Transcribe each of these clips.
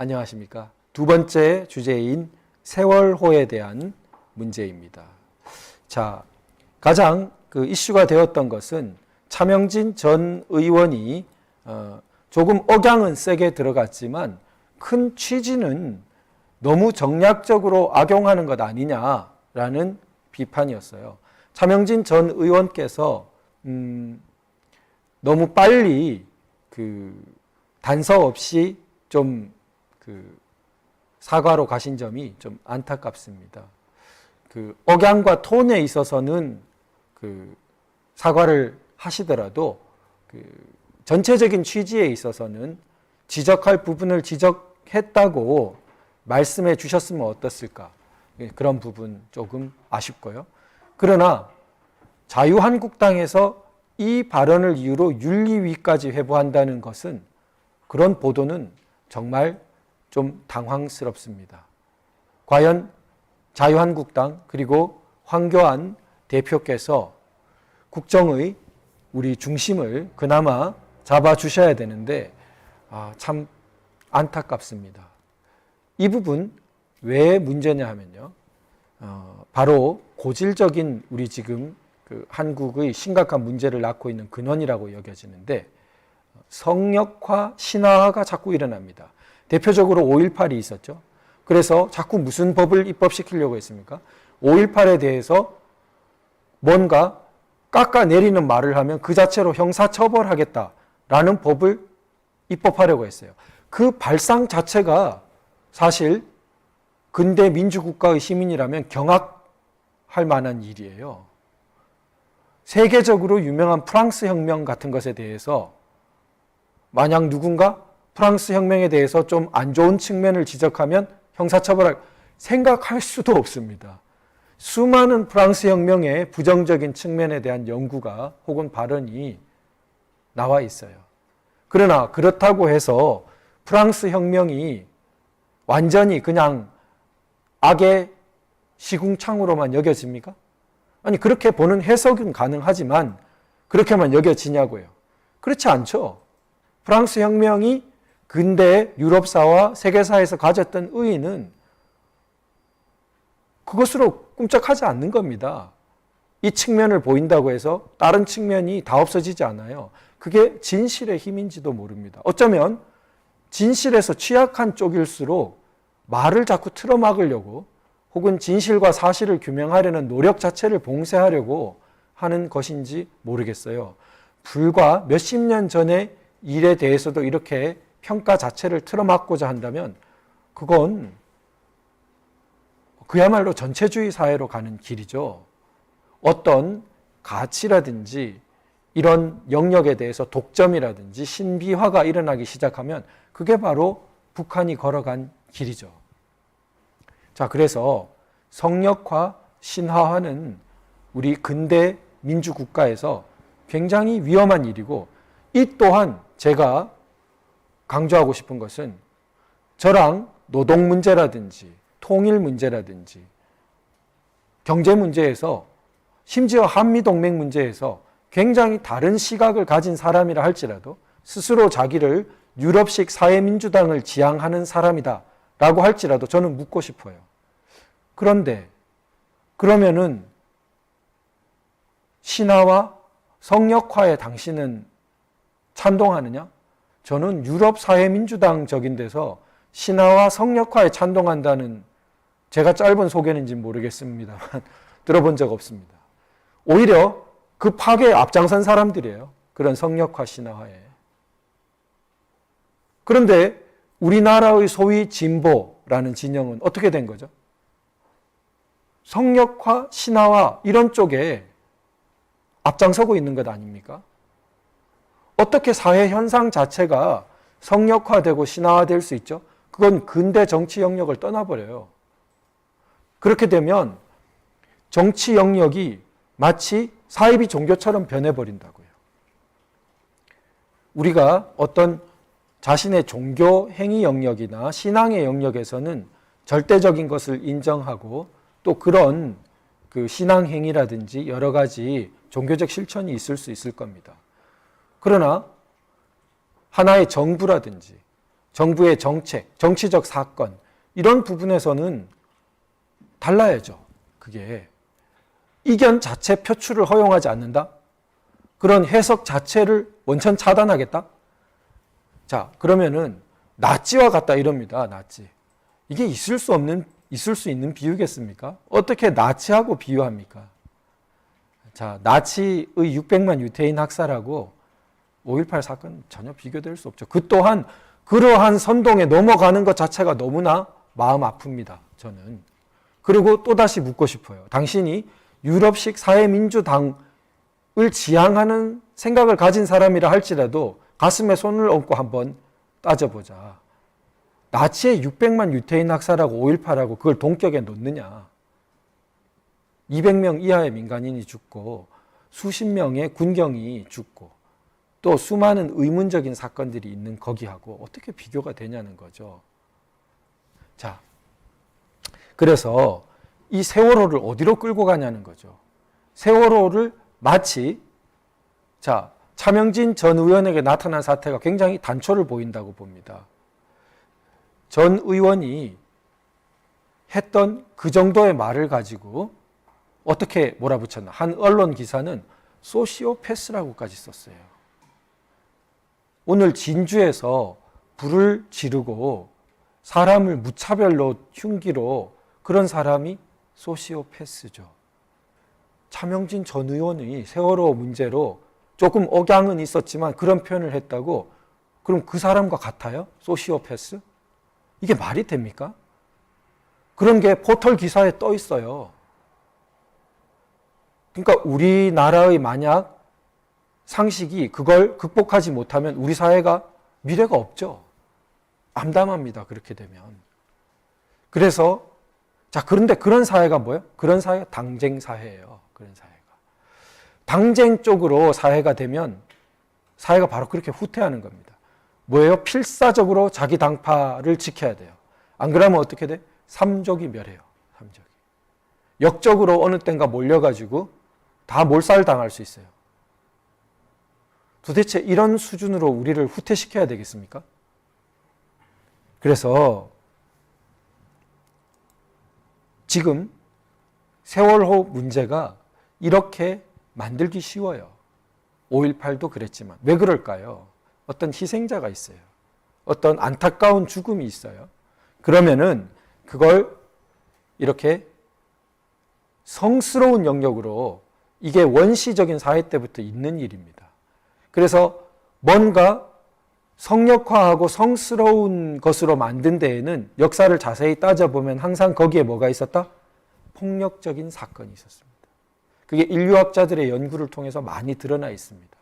네. 안녕하십니까. 두 번째 주제인 세월호에 대한 문제입니다. 자, 가장 그 이슈가 되었던 것은 차명진 전 의원이 어, 조금 억양은 세게 들어갔지만 큰 취지는 너무 정략적으로 악용하는 것 아니냐라는 비판이었어요. 차명진 전 의원께서 음, 너무 빨리 그 단서 없이 좀 그 사과로 가신 점이 좀 안타깝습니다. 그 억양과 톤에 있어서는 그 사과를 하시더라도 그 전체적인 취지에 있어서는 지적할 부분을 지적했다고 말씀해 주셨으면 어떻을까 예, 그런 부분 조금 아쉽고요. 그러나 자유한국당에서 이 발언을 이유로 윤리위까지 회부한다는 것은 그런 보도는 정말 좀 당황스럽습니다. 과연 자유한국당 그리고 황교안 대표께서 국정의 우리 중심을 그나마 잡아주셔야 되는데 아, 참 안타깝습니다. 이 부분 왜 문제냐 하면요. 어, 바로 고질적인 우리 지금 그 한국의 심각한 문제를 낳고 있는 근원이라고 여겨지는데 성역화, 신화화가 자꾸 일어납니다. 대표적으로 5.18이 있었죠. 그래서 자꾸 무슨 법을 입법시키려고 했습니까? 5.18에 대해서 뭔가 깎아내리는 말을 하면 그 자체로 형사처벌하겠다라는 법을 입법하려고 했어요. 그 발상 자체가 사실 근대 민주국가의 시민이라면 경악할 만한 일이에요. 세계적으로 유명한 프랑스 혁명 같은 것에 대해서 만약 누군가 프랑스 혁명에 대해서 좀 안 좋은 측면을 지적하면 형사처벌할 생각할 수도 없습니다. 수많은 프랑스 혁명의 부정적인 측면에 대한 연구가 혹은 발언이 나와 있어요. 그러나 그렇다고 해서 프랑스 혁명이 완전히 그냥 악의 시궁창으로만 여겨집니까? 아니, 그렇게 보는 해석은 가능하지만 그렇게만 여겨지냐고요. 그렇지 않죠. 프랑스 혁명이 근대 유럽사와 세계사에서 가졌던 의의는 그것으로 꿈쩍하지 않는 겁니다. 이 측면을 보인다고 해서 다른 측면이 다 없어지지 않아요. 그게 진실의 힘인지도 모릅니다. 어쩌면 진실에서 취약한 쪽일수록 말을 자꾸 틀어막으려고 혹은 진실과 사실을 규명하려는 노력 자체를 봉쇄하려고 하는 것인지 모르겠어요. 불과 몇십 년 전의 일에 대해서도 이렇게 평가 자체를 틀어막고자 한다면 그건 그야말로 전체주의 사회로 가는 길이죠. 어떤 가치라든지 이런 영역에 대해서 독점이라든지 신비화가 일어나기 시작하면 그게 바로 북한이 걸어간 길이죠. 자, 그래서 성역화, 신화화는 우리 근대 민주국가에서 굉장히 위험한 일이고 이 또한 제가 강조하고 싶은 것은 저랑 노동 문제라든지 통일 문제라든지 경제 문제에서 심지어 한미 동맹 문제에서 굉장히 다른 시각을 가진 사람이라 할지라도 스스로 자기를 유럽식 사회민주당을 지향하는 사람이다 라고 할지라도 저는 묻고 싶어요. 그런데 그러면은 신화와 성역화에 당신은 찬동하느냐? 저는 유럽 사회민주당적인 데서 신화와 성역화에 찬동한다는 제가 짧은 소개는지 모르겠습니다만 들어본 적 없습니다. 오히려 그 파괴에 앞장선 사람들이에요. 그런 성역화 신화화에. 그런데 우리나라의 소위 진보라는 진영은 어떻게 된 거죠? 성역화, 신화화 이런 쪽에 앞장서고 있는 것 아닙니까? 어떻게 사회 현상 자체가 성역화되고 신화화될 수 있죠? 그건 근대 정치 영역을 떠나버려요. 그렇게 되면 정치 영역이 마치 사이비 종교처럼 변해버린다고요. 우리가 어떤 자신의 종교 행위 영역이나 신앙의 영역에서는 절대적인 것을 인정하고 또 그런 그 신앙 행위라든지 여러 가지 종교적 실천이 있을 수 있을 겁니다. 그러나 하나의 정부라든지 정부의 정책, 정치적 사건 이런 부분에서는 달라야죠. 그게 이견 자체 표출을 허용하지 않는다. 그런 해석 자체를 원천 차단하겠다. 자, 그러면은 나치와 같다 이럽니다. 나치. 이게 있을 수 없는 있을 수 있는 비유겠습니까? 어떻게 나치하고 비유합니까? 자, 나치의 600만 유태인 학살하고 5.18 사건 전혀 비교될 수 없죠. 그 또한 그러한 선동에 넘어가는 것 자체가 너무나 마음 아픕니다. 저는. 그리고 또다시 묻고 싶어요. 당신이 유럽식 사회민주당을 지향하는 생각을 가진 사람이라 할지라도 가슴에 손을 얹고 한번 따져보자. 나치의 600만 유태인 학살하고 5.18하고 그걸 동격에 놓느냐. 200명 이하의 민간인이 죽고 수십 명의 군경이 죽고 또 수많은 의문적인 사건들이 있는 거기하고 어떻게 비교가 되냐는 거죠. 자, 그래서 이 세월호를 어디로 끌고 가냐는 거죠. 세월호를 마치 자, 차명진 전 의원에게 나타난 사태가 굉장히 단초를 보인다고 봅니다. 전 의원이 했던 그 정도의 말을 가지고 어떻게 몰아붙였나. 한 언론 기사는 소시오패스라고까지 썼어요. 오늘 진주에서 불을 지르고 사람을 무차별로 흉기로 그런 사람이 소시오패스죠. 차명진 전 의원이 세월호 문제로 조금 억양은 있었지만 그런 표현을 했다고 그럼 그 사람과 같아요? 소시오패스? 이게 말이 됩니까? 그런 게 포털 기사에 떠 있어요. 그러니까 우리나라의 만약 상식이 그걸 극복하지 못하면 우리 사회가 미래가 없죠. 암담합니다. 그렇게 되면. 그래서 자 그런데 그런 사회가 뭐예요? 그런 사회가 당쟁 사회예요. 그런 사회가 당쟁 쪽으로 사회가 되면 사회가 바로 그렇게 후퇴하는 겁니다. 뭐예요? 필사적으로 자기 당파를 지켜야 돼요. 안 그러면 어떻게 돼? 삼족이 멸해요. 삼족이. 역적으로 어느 땐가 몰려가지고 다 몰살 당할 수 있어요. 도대체 이런 수준으로 우리를 후퇴시켜야 되겠습니까? 그래서 지금 세월호 문제가 이렇게 만들기 쉬워요. 5.18도 그랬지만. 왜 그럴까요? 어떤 희생자가 있어요. 어떤 안타까운 죽음이 있어요. 그러면은 그걸 이렇게 성스러운 영역으로 이게 원시적인 사회 때부터 있는 일입니다. 그래서 뭔가 성역화하고 성스러운 것으로 만든 데에는 역사를 자세히 따져보면 항상 거기에 뭐가 있었다? 폭력적인 사건이 있었습니다. 그게 인류학자들의 연구를 통해서 많이 드러나 있습니다.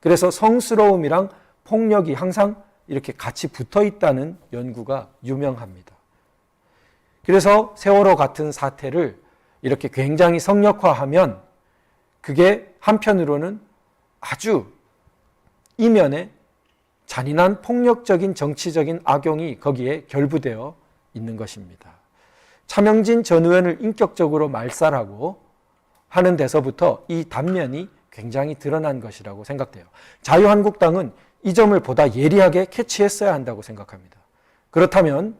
그래서 성스러움이랑 폭력이 항상 이렇게 같이 붙어 있다는 연구가 유명합니다. 그래서 세월호 같은 사태를 이렇게 굉장히 성역화하면 그게 한편으로는 아주 이면에 잔인한 폭력적인 정치적인 악용이 거기에 결부되어 있는 것입니다. 차명진 전 의원을 인격적으로 말살하고 하는 데서부터 이 단면이 굉장히 드러난 것이라고 생각돼요. 자유한국당은 이 점을 보다 예리하게 캐치했어야 한다고 생각합니다. 그렇다면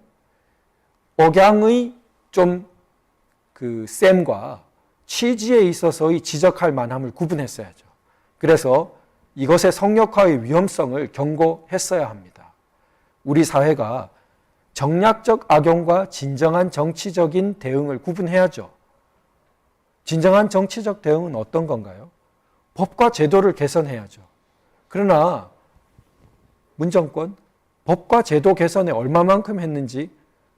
억양의 좀그 셈과 취지에 있어서의 지적할 만함을 구분했어야죠. 그래서 이것의 성역화의 위험성을 경고했어야 합니다. 우리 사회가 정략적 악용과 진정한 정치적인 대응을 구분해야죠. 진정한 정치적 대응은 어떤 건가요? 법과 제도를 개선해야죠. 그러나 문정권 법과 제도 개선에 얼마만큼 했는지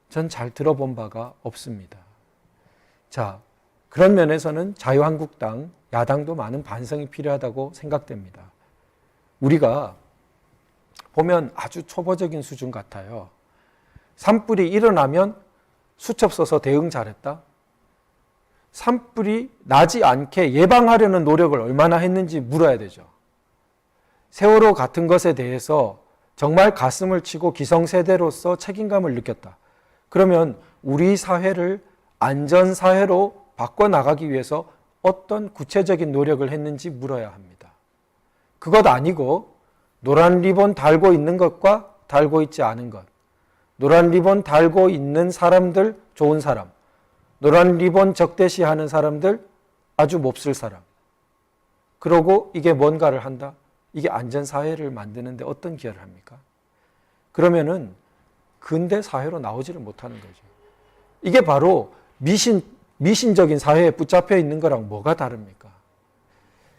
전 잘 들어본 바가 없습니다. 자, 그런 면에서는 자유한국당, 야당도 많은 반성이 필요하다고 생각됩니다. 우리가 보면 아주 초보적인 수준 같아요. 산불이 일어나면 수첩 써서 대응 잘했다. 산불이 나지 않게 예방하려는 노력을 얼마나 했는지 물어야 되죠. 세월호 같은 것에 대해서 정말 가슴을 치고 기성세대로서 책임감을 느꼈다. 그러면 우리 사회를 안전사회로 바꿔나가기 위해서 어떤 구체적인 노력을 했는지 물어야 합니다. 그것 아니고 노란 리본 달고 있는 것과 달고 있지 않은 것 노란 리본 달고 있는 사람들 좋은 사람, 노란 리본 적대시 하는 사람들 아주 몹쓸 사람. 그러고 이게 뭔가를 한다? 이게 안전사회를 만드는데 어떤 기여를 합니까? 그러면은 근대 사회로 나오지를 못하는 거죠. 이게 바로 미신, 미신적인 사회에 붙잡혀 있는 거랑 뭐가 다릅니까?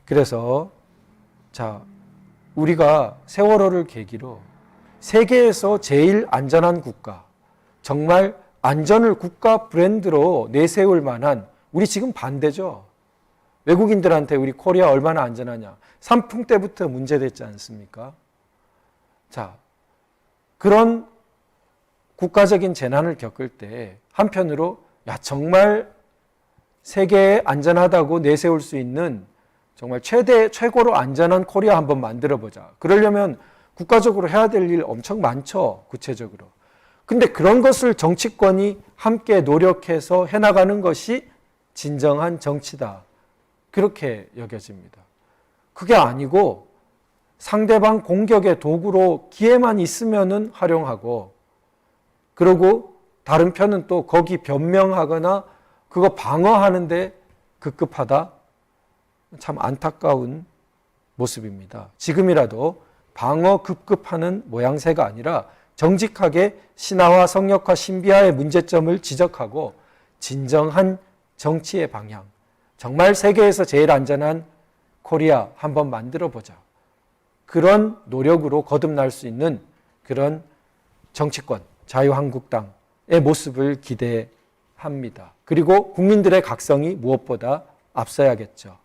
그래서, 자, 우리가 세월호를 계기로 세계에서 제일 안전한 국가, 정말 안전을 국가 브랜드로 내세울 만한, 우리 지금 반대죠. 외국인들한테 우리 코리아 얼마나 안전하냐. 산풍 때부터 문제됐지 않습니까? 자, 그런 국가적인 재난을 겪을 때 한편으로 야 정말 세계에 안전하다고 내세울 수 있는 정말 최대 최고로 안전한 코리아 한번 만들어 보자. 그러려면 국가적으로 해야 될 일 엄청 많죠. 구체적으로. 근데 그런 것을 정치권이 함께 노력해서 해 나가는 것이 진정한 정치다. 그렇게 여겨집니다. 그게 아니고 상대방 공격의 도구로 기회만 있으면은 활용하고 그러고 다른 편은 또 거기 변명하거나 그거 방어하는데 급급하다. 참 안타까운 모습입니다. 지금이라도 방어 급급하는 모양새가 아니라 정직하게 신화와 성역화 신비화의 문제점을 지적하고 진정한 정치의 방향, 정말 세계에서 제일 안전한 코리아 한번 만들어 보자. 그런 노력으로 거듭날 수 있는 그런 정치권, 자유한국당의 모습을 기대합니다. 그리고 국민들의 각성이 무엇보다 앞서야겠죠.